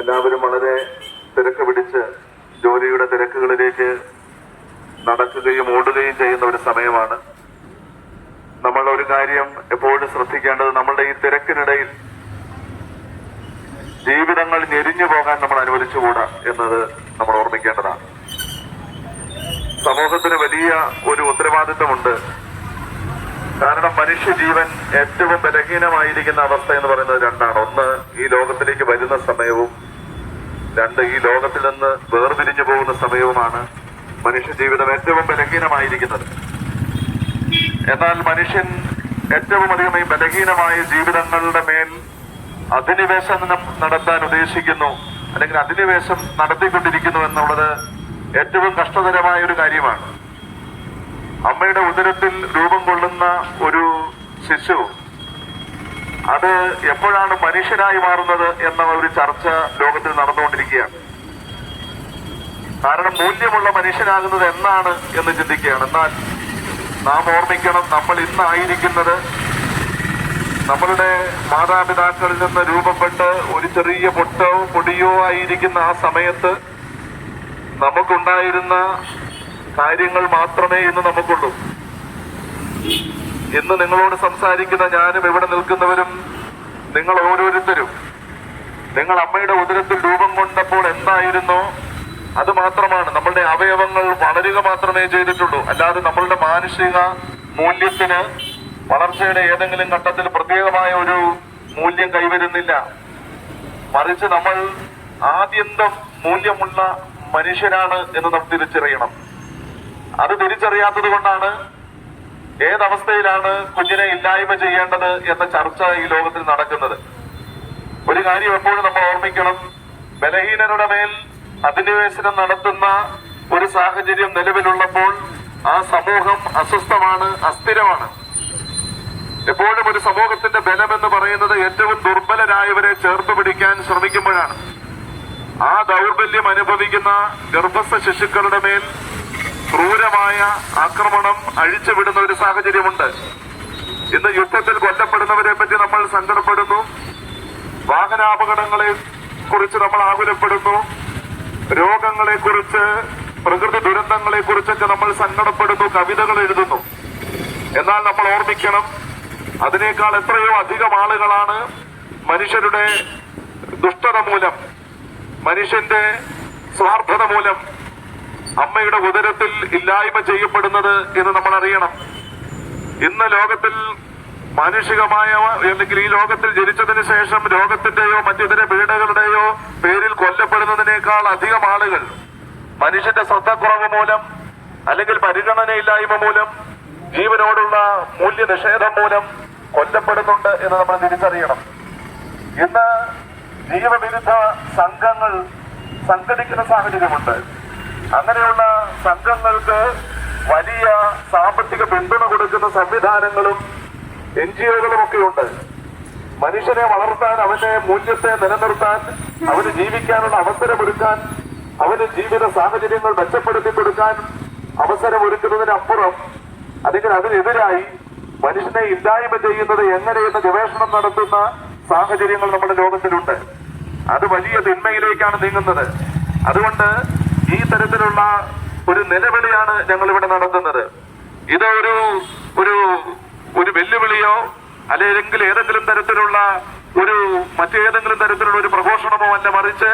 എല്ലാവരും വളരെ തിരക്ക് പിടിച്ച് ജോലിയുടെ തിരക്കുകളിലേക്ക് നടക്കുകയും ഓടുകയും ചെയ്യുന്ന ഒരു സമയമാണ്. നമ്മൾ ഒരു കാര്യം എപ്പോഴും ശ്രദ്ധിക്കേണ്ടത് നമ്മളുടെ ഈ തിരക്കിനിടയിൽ ജീവിതങ്ങൾ ഞെരിഞ്ഞു പോകാൻ നമ്മൾ അനുവദിച്ചുകൂടാ എന്നത് നമ്മൾ ഓർമ്മിക്കേണ്ടതാണ്. സമൂഹത്തിന് വലിയ ഒരു ഉത്തരവാദിത്തമുണ്ട് കാരണം മനുഷ്യജീവൻ ഏറ്റവും ബലഹീനമായിരിക്കുന്ന അവസ്ഥ എന്ന് പറയുന്നത് രണ്ടാണ്. ഒന്ന് ഈ ലോകത്തിലേക്ക് വരുന്ന സമയവും രണ്ട് ഈ ലോകത്തിൽ നിന്ന് വേർപിരിഞ്ഞു പോകുന്ന സമയവുമാണ് മനുഷ്യജീവിതം ഏറ്റവും ബലഹീനമായിരിക്കുന്നത്. എന്നാൽ മനുഷ്യൻ ഏറ്റവും അധികം ഈ ബലഹീനമായ ജീവിതങ്ങളുടെ മേൽ അധിനിവേശം നടത്താൻ ഉദ്ദേശിക്കുന്നു അല്ലെങ്കിൽ അധിനിവേശം നടത്തിക്കൊണ്ടിരിക്കുന്നു എന്നുള്ളത് ഏറ്റവും കഷ്ടതരമായ ഒരു കാര്യമാണ്. അമ്മയുടെ ഉദരത്തിൽ രൂപം കൊള്ളുന്ന ഒരു ശിശു അത് എപ്പോഴാണ് മനുഷ്യനായി മാറുന്നത് എന്ന ഒരു ചർച്ച ലോകത്തിൽ നടന്നുകൊണ്ടിരിക്കുകയാണ്. കാരണം മൂല്യമുള്ള മനുഷ്യനാകുന്നത് എന്നാണ് എന്ന് ചിന്തിക്കുകയാണ്. എന്നാൽ നാം ഓർമ്മിക്കണം നമ്മൾ ഇന്നായിരിക്കുന്നത് നമ്മളുടെ മാതാപിതാക്കളിൽ നിന്ന് രൂപപ്പെട്ട് ഒരു ചെറിയ പൊട്ടോ പൊടിയോ ആയിരിക്കുന്ന ആ സമയത്ത് നമുക്കുണ്ടായിരുന്ന കാര്യങ്ങൾ മാത്രമേ ഇന്ന് നമുക്കുള്ളൂ. ഇന്ന് നിങ്ങളോട് സംസാരിക്കുന്ന ഞാനും ഇവിടെ നിൽക്കുന്നവരും നിങ്ങൾ ഓരോരുത്തരും നിങ്ങൾ അമ്മയുടെ ഉദരത്തിൽ രൂപം കൊണ്ടപ്പോൾ എന്തായിരുന്നു അത് മാത്രമാണ്. നമ്മളുടെ അവയവങ്ങൾ വളരുക മാത്രമേ ചെയ്തിട്ടുള്ളൂ. അല്ലാതെ നമ്മളുടെ മാനുഷിക മൂല്യത്തിന് വളർച്ചയുടെ ഏതെങ്കിലും ഘട്ടത്തിൽ പ്രത്യേകമായ ഒരു മൂല്യം കൈവരുന്നില്ല. മറിച്ച് നമ്മൾ ആദ്യന്തം മൂല്യമുള്ള മനുഷ്യരാണ് എന്ന് നാം തിരിച്ചറിയണം. അത് തിരിച്ചറിയാത്തത് കൊണ്ടാണ് ഏതവസ്ഥയിലാണ് കുഞ്ഞിനെ ഇല്ലായ്മ ചെയ്യേണ്ടത് എന്ന ചർച്ച ഈ ലോകത്തിൽ നടക്കുന്നത്? ഒരു കാര്യം എപ്പോഴും നമ്മൾ ഓർമ്മിക്കണം. ബലഹീനരുടെ മേൽ അധിനിവേശനം നടത്തുന്ന ഒരു സാഹചര്യം നിലവിലുള്ളപ്പോൾ ആ സമൂഹം അസ്വസ്ഥമാണ് അസ്ഥിരമാണ്. എപ്പോഴും ഒരു സമൂഹത്തിന്റെ ബലം എന്ന് പറയുന്നത് ഏറ്റവും ദുർബലരായവരെ ചേർത്ത് പിടിക്കാൻ ശ്രമിക്കുമ്പോഴാണ്. ആ ദൗർബല്യം അനുഭവിക്കുന്ന ഗർഭസ്ഥ ശിശുക്കളുടെ മേൽ ക്രൂരമായ ആക്രമണം അഴിച്ചുവിടുന്ന ഒരു സാഹചര്യമുണ്ട്. ഇന്ന് യുദ്ധത്തിൽ കൊല്ലപ്പെടുന്നവരെ പറ്റി നമ്മൾ സങ്കടപ്പെടുന്നു. വാഹനാപകടങ്ങളെ കുറിച്ച് നമ്മൾ ആകുലപ്പെടുന്നു. രോഗങ്ങളെ കുറിച്ച് പ്രകൃതി ദുരന്തങ്ങളെ കുറിച്ചൊക്കെ നമ്മൾ സങ്കടപ്പെടുന്നു കവിതകൾ എഴുതുന്നു. എന്നാൽ നമ്മൾ ഓർമ്മിക്കണം അതിനേക്കാൾ എത്രയോ അധികം ആളുകളാണ് മനുഷ്യരുടെ ദുഷ്ടത മൂലം മനുഷ്യന്റെ സ്വാർത്ഥത മൂലം അമ്മയുടെ ഉദരത്തിൽ ഇല്ലായ്മ ചെയ്യപ്പെടുന്നത് എന്ന് നമ്മൾ അറിയണം. ഇന്ന് ലോകത്തിൽ മാനുഷികമായ അല്ലെങ്കിൽ ഈ ലോകത്തിൽ ജനിച്ചതിന് ശേഷം രോഗത്തിന്റെയോ മറ്റിതര പീഡകളുടെയോ പേരിൽ കൊല്ലപ്പെടുന്നതിനേക്കാൾ അധികം ആളുകൾ മനുഷ്യന്റെ ശ്രദ്ധക്കുറവ് മൂലം അല്ലെങ്കിൽ പരിഗണനയില്ലായ്മ മൂലം ജീവനോടുള്ള മൂല്യനിഷേധം മൂലം കൊല്ലപ്പെടുന്നുണ്ട് എന്ന് നമ്മൾ തിരിച്ചറിയണം. ഇന്ന് ജീവവിരുദ്ധ സംഘങ്ങൾ സംഘടിക്കുന്ന സാഹചര്യമുണ്ട്. അങ്ങനെയുള്ള സംഘങ്ങൾക്ക് വലിയ സാമ്പത്തിക പിന്തുണ കൊടുക്കുന്ന സംവിധാനങ്ങളും എൻ ജി ഒകളും ഒക്കെ ഉണ്ട്. മനുഷ്യനെ വളർത്താൻ അവന്റെ മൂല്യത്തെ നിലനിർത്താൻ അവന് ജീവിക്കാനുള്ള അവസരമൊരുക്കാൻ അവന് ജീവിത സാഹചര്യങ്ങൾ മെച്ചപ്പെടുത്തി കൊടുക്കാൻ അവസരമൊരുക്കുന്നതിനപ്പുറം അല്ലെങ്കിൽ അതിനെതിരായി മനുഷ്യനെ ഇല്ലായ്മ ചെയ്യുന്നത് എങ്ങനെയെന്ന് ഗവേഷണം നടത്തുന്ന സാഹചര്യങ്ങൾ നമ്മുടെ ലോകത്തിലുണ്ട്. അത് വലിയ തിന്മയിലേക്കാണ് നീങ്ങുന്നത്. അതുകൊണ്ട് ഈ തരത്തിലുള്ള ഒരു നിലവിളിയാണ് ഞങ്ങൾ ഇവിടെ നടത്തുന്നത്. ഇത് ഒരു ഒരു ഒരു വെല്ലുവിളിയോ അല്ലെങ്കിൽ ഏതെങ്കിലും തരത്തിലുള്ള ഒരു മറ്റേതെങ്കിലും തരത്തിലുള്ള ഒരു പ്രഘോഷണമോ അല്ല മറിച്ച്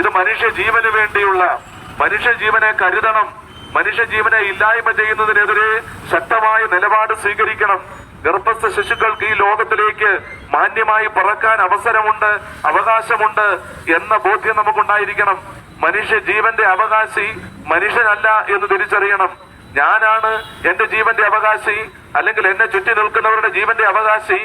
ഇത് മനുഷ്യ ജീവന് വേണ്ടിയുള്ള മനുഷ്യ ജീവനെ കരുതണം മനുഷ്യ ജീവനെ ഇല്ലായ്മ ചെയ്യുന്നതിനെതിരെ ശക്തമായ നിലപാട് സ്വീകരിക്കണം. ഗർഭസ്ഥ ശിശുക്കൾക്ക് ഈ ലോകത്തിലേക്ക് മാന്യമായി പറക്കാൻ അവസരമുണ്ട് അവകാശമുണ്ട് എന്ന ബോധ്യം നമുക്കുണ്ടായിരിക്കണം. മനുഷ്യ ജീവന്റെ അവകാശി മനുഷ്യനല്ല എന്ന് തിരിച്ചറിയണം. ഞാനാണ് എന്റെ ജീവന്റെ അവകാശി അല്ലെങ്കിൽ എന്നെ ചുറ്റി നിൽക്കുന്നവരുടെ ജീവന്റെ അവകാശി.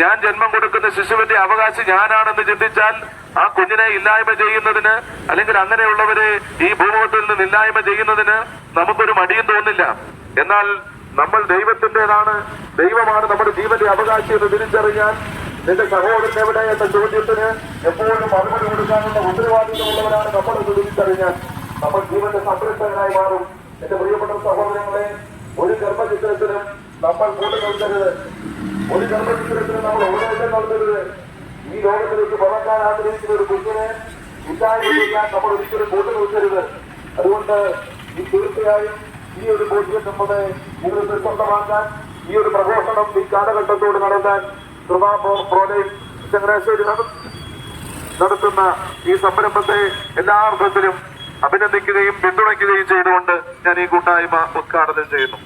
ഞാൻ ജന്മം കൊടുക്കുന്ന ശിശുവിന്റെ അവകാശി ഞാനാണെന്ന് ചിന്തിച്ചാൽ ആ കുഞ്ഞിനെ ഇല്ലായ്മ ചെയ്യുന്നതിന് അല്ലെങ്കിൽ അങ്ങനെയുള്ളവരെ ഈ ഭൂമുഖത്തിൽ നിന്ന് ഇല്ലായ്മ ചെയ്യുന്നതിന് നമുക്കൊരു മടിയും തോന്നില്ല. എന്നാൽ നമ്മൾ ദൈവത്തിന്റെതാണ് ദൈവമാണ് നമ്മുടെ ജീവന്റെ അവകാശി എന്ന് തിരിച്ചറിയാൻ നിന്റെ സഹോദരൻ എവിടെ എന്ന ചോദ്യത്തിന് എപ്പോഴും മറുപടി കൊടുക്കാനുള്ള ഉത്തരവാദിത്തമുള്ളവരാണ് നമ്മൾ തിരിച്ചറിഞ്ഞ് നമ്മൾ ജീവന്റെ സംരക്ഷകനായി മാറും. എന്റെ പ്രിയപ്പെട്ട സഹോദരങ്ങളെ ഒരു ഗർഭചിത്രത്തിനും നമ്മൾ കൂടെ നൽകരുത് ഒരു ഗർഭചിത്രത്തിനും നമ്മൾ ഉപദേശം നൽകരുത്. ഈ ലോകത്തിലേക്ക് വളർത്താൻ ആഗ്രഹിക്കുന്ന ഒരു കുഞ്ഞിനെ ഇല്ലായ്മ നമ്മൾ ഒരിക്കലും കൂട്ടു നിൽക്കരുത്. അതുകൊണ്ട് ഈ തീർച്ചയായും ഈ ഒരു ബോധ്യം നമ്മുടെ ജീവിതത്തിൽ സ്വന്തമാക്കാൻ ഈ ഒരു പ്രഘോഷണം ഈ കാലഘട്ടത്തോട് നടത്താൻ കൃപാ നടത്തുന്ന ഈ സംരംഭത്തെ എല്ലാ അർത്ഥത്തിലും അഭിനന്ദിക്കുകയും പിന്തുണയ്ക്കുകയും ചെയ്തുകൊണ്ട് ഞാൻ ഈ കൂട്ടായ്മ ഉദ്ഘാടനം ചെയ്യുന്നു.